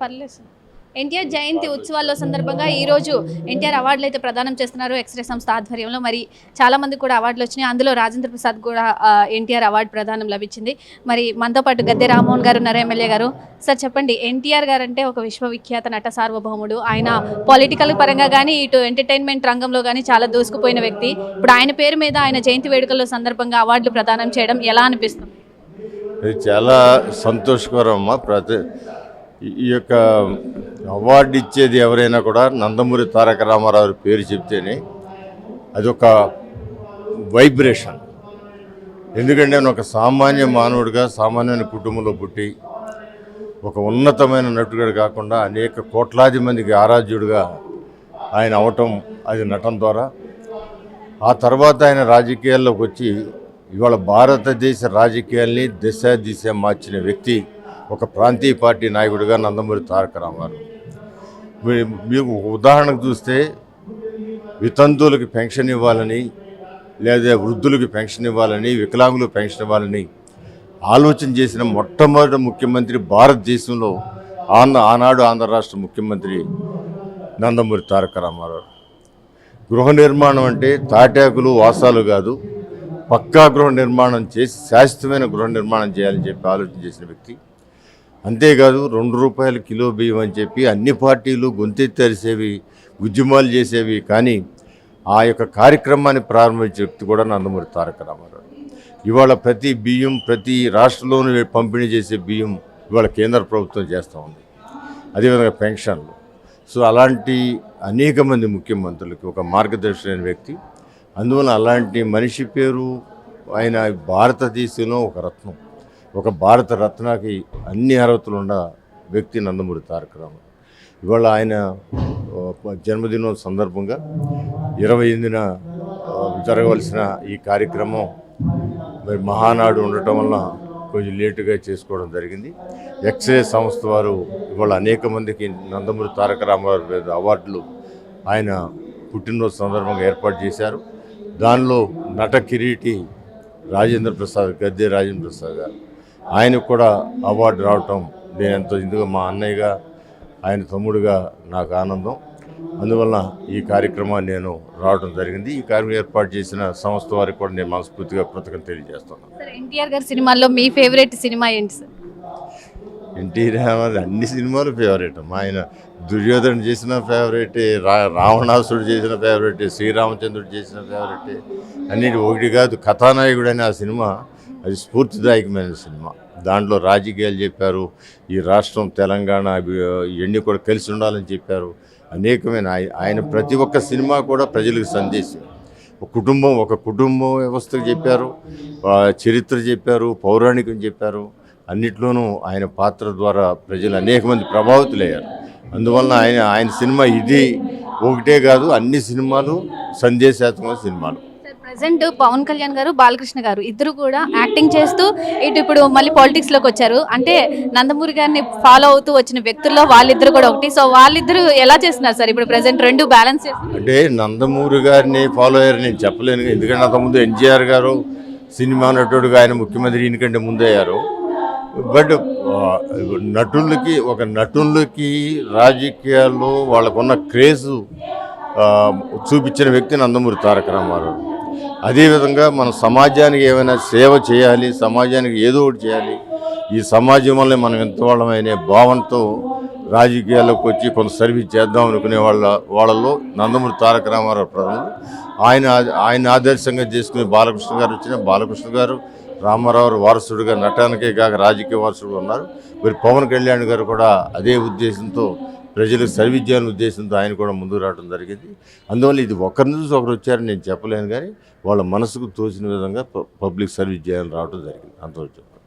పర్లేదు సార్. ఎన్టీఆర్ జయంతి ఉత్సవాల్లో సందర్భంగా ఈ రోజు ఎన్టీఆర్ అవార్డులు అయితే ప్రదానం చేస్తున్నారు ఎక్స్రే సంస్థ ఆధ్వర్యంలో. మరి చాలా మంది కూడా అవార్డులు వచ్చినాయి. అందులో రాజేంద్ర ప్రసాద్ కూడా ఎన్టీఆర్ అవార్డు ప్రదానం లభించింది. మరి మనతో పాటు గద్దె రామ్మోహన్ గారు ఉన్నారు ఎమ్మెల్యే గారు. సార్ చెప్పండి ఎన్టీఆర్ గారు అంటే ఒక విశ్వవిఖ్యాత నట సార్వభౌముడు. ఆయన పొలిటికల్ పరంగా కానీ ఇటు ఎంటర్టైన్మెంట్ రంగంలో కానీ చాలా దూసుకుపోయిన వ్యక్తి. ఇప్పుడు ఆయన పేరు మీద ఆయన జయంతి వేడుకల్లో సందర్భంగా అవార్డులు ప్రదానం చేయడం ఎలా అనిపిస్తుంది? ఇది చాలా సంతోషకరం అమ్మ ప్రతి ఈ- ఈ యొక్క అవార్డు ఇచ్చేది ఎవరైనా కూడా నందమూరి తారక రామారావు పేరు చెప్తేనే అదొక వైబ్రేషన్. ఎందుకంటే నేను ఒక సామాన్య మానవుడిగా సామాన్యమైన కుటుంబంలో పుట్టి ఒక ఉన్నతమైన నటుడు కాకుండా అనేక కోట్లాది మందికి ఆరాధ్యుడిగా ఆయన అవటం అది నటన ద్వారా. ఆ తర్వాత ఆయన రాజకీయాల్లోకి వచ్చి ఇవాళ భారతదేశ రాజకీయాల్ని దిశ దిశ మార్చిన వ్యక్తి ఒక ప్రాంతీయ పార్టీ నాయకుడిగా నందమూరి తారక రామారావు. మీకు ఉదాహరణకు చూస్తే వితంతువులకి పెన్షన్ ఇవ్వాలని లేదా వృద్ధులకి పెన్షన్ ఇవ్వాలని వికలాంగులకు పెన్షన్ ఇవ్వాలని ఆలోచన చేసిన మొట్టమొదటి ముఖ్యమంత్రి భారతదేశంలో ఆంధ్ర ఆనాడు ఆంధ్ర రాష్ట్ర ముఖ్యమంత్రి నందమూరి తారక రామారావు. గృహ నిర్మాణం అంటే తాటాకులు వాసాలు కాదు పక్కా గృహ నిర్మాణం చేసి శాశ్వతమైన గృహ నిర్మాణం చేయాలని చెప్పి ఆలోచన చేసిన వ్యక్తి. అంతేకాదు రెండు రూపాయల కిలో బియ్యం అని చెప్పి అన్ని పార్టీలు గొంతెత్తరిసేవి ఉద్యమాలు చేసేవి కానీ ఆ యొక్క కార్యక్రమాన్ని ప్రారంభించే వ్యక్తి కూడా నందమూరి తారక రామారావు. ఇవాళ ప్రతి బియ్యం ప్రతి రాష్ట్రంలోనూ పంపిణీ చేసే బియ్యం ఇవాళ కేంద్ర ప్రభుత్వం చేస్తూ ఉంది. అదేవిధంగా పెన్షన్లు. సో అలాంటి అనేక మంది ముఖ్యమంత్రులకి ఒక మార్గదర్శి వ్యక్తి. అందువల్ల అలాంటి మనిషి పేరు ఆయన భారతదేశంలో ఒక రత్నం. ఒక భారత రత్నాకి అన్ని అర్హతలు ఉన్న వ్యక్తి నందమూరి తారక రామారావు. ఇవాళ ఆయన జన్మదినం సందర్భంగా ఇరవై ఎనిమిదిన జరగవలసిన ఈ కార్యక్రమం మరి మహానాడు ఉండటం వల్ల కొంచెం లేటుగా చేసుకోవడం జరిగింది. ఎక్స్రే సంస్థ వారు ఇవాళ అనేక మందికి నందమూరి తారక రామారావు అవార్డులు ఆయన పుట్టినరోజు సందర్భంగా ఏర్పాటు చేశారు. దానిలో నట కిరీటి రాజేంద్ర ప్రసాద్ గద్దె రాజేంద్ర ప్రసాద్ గారు. ఆయనకు కూడా అవార్డు రావటం నేను ఎంతో ఇందుగా మా అన్నయ్యగా ఆయన తమ్ముడుగా నాకు ఆనందం. అందువలన ఈ కార్యక్రమాన్ని నేను రావడం జరిగింది. ఈ కార్యక్రమం ఏర్పాటు చేసిన సంస్థ వారికి కూడా నేను మనస్ఫూర్తిగా కృతజ్ఞత తెలియజేస్తున్నాను. ఎన్టీఆర్ గారి సినిమాల్లో మీ ఫేవరెట్ సినిమా ఏంటి సార్? ఎన్టీ రామారావు అన్ని సినిమాలు ఫేవరెట్ మా ఆయన దుర్యోధన చేసిన ఫేవరెట్ రా రావణాసుడు చేసిన ఫేవరెట్ శ్రీరామచంద్రుడు చేసిన ఫేవరెట్ అన్నిటి ఒకటి కాదు కథానాయకుడు అనే ఆ సినిమా అది స్ఫూర్తిదాయకమైన సినిమా. దాంట్లో రాజకీయాలు చెప్పారు ఈ రాష్ట్రం తెలంగాణ ఇవన్నీ కూడా కలిసి ఉండాలని చెప్పారు. అనేకమైన ఆయన ప్రతి ఒక్క సినిమా కూడా ప్రజలకు సందేశం. ఒక కుటుంబం ఒక కుటుంబం వ్యవస్థకు చెప్పారు చరిత్ర చెప్పారు పౌరాణికం చెప్పారు. అన్నిట్లోనూ ఆయన పాత్ర ద్వారా ప్రజలు అనేక మంది ప్రభావితులయ్యారు. అందువలన ఆయన ఆయన సినిమా ఇది ఒకటే కాదు అన్ని సినిమాలు సందేశాత్మక సినిమాలు. ప్రజెంట్ పవన్ కళ్యాణ్ గారు బాలకృష్ణ గారు ఇద్దరు కూడా యాక్టింగ్ చేస్తూ ఇటు ఇప్పుడు మళ్ళీ పాలిటిక్స్లోకి వచ్చారు. అంటే నందమూరి గారిని ఫాలో అవుతూ వచ్చిన వ్యక్తుల్లో వాళ్ళిద్దరు కూడా ఒకటి. సో వాళ్ళిద్దరు ఎలా చేస్తున్నారు సార్ ఇప్పుడు ప్రజెంట్ రెండు బ్యాలెన్స్ అంటే నందమూరి గారిని ఫాలో అయ్యారు నేను చెప్పలేను. ఎందుకంటే అంతకుముందు ఎన్టీఆర్ గారు సినిమా నటుడుగా ఆయన ముఖ్యమంత్రి ఈయనకంటే ముందే అయ్యారు. బట్ నటులకి ఒక నటులకి రాజకీయాల్లో వాళ్ళకున్న క్రేజు చూపించిన వ్యక్తి నందమూరి తారక రామారావు. అదేవిధంగా మన సమాజానికి ఏమైనా సేవ చేయాలి సమాజానికి ఏదో ఒకటి చేయాలి ఈ సమాజం వల్ల మనం ఎంత వాళ్ళమనే భావనతో రాజకీయాల్లోకి వచ్చి కొంత సర్వీస్ చేద్దాం అనుకునే వాళ్ళ వాళ్ళలో నందమూరి తారక రామారావు ప్రధానులు ఆయన ఆయన ఆదర్శంగా చేసుకునే బాలకృష్ణ గారు వచ్చిన బాలకృష్ణ గారు రామారావు వారసుడిగా నటానికే కాక రాజకీయ వారసుడుగా ఉన్నారు. మరి పవన్ కళ్యాణ్ గారు కూడా అదే ఉద్దేశంతో ప్రజలకు సర్వీస్ చేయాలనే ఉద్దేశంతో ఆయన కూడా ముందుకు రావడం జరిగింది. అందువల్ల ఇది ఒకరి నుంచి ఒకరు వచ్చారని నేను చెప్పలేను కానీ వాళ్ళ మనసుకు తోచిన విధంగా పబ్లిక్ సర్వీస్ చేయాలని రావడం జరిగింది. అంతవరకు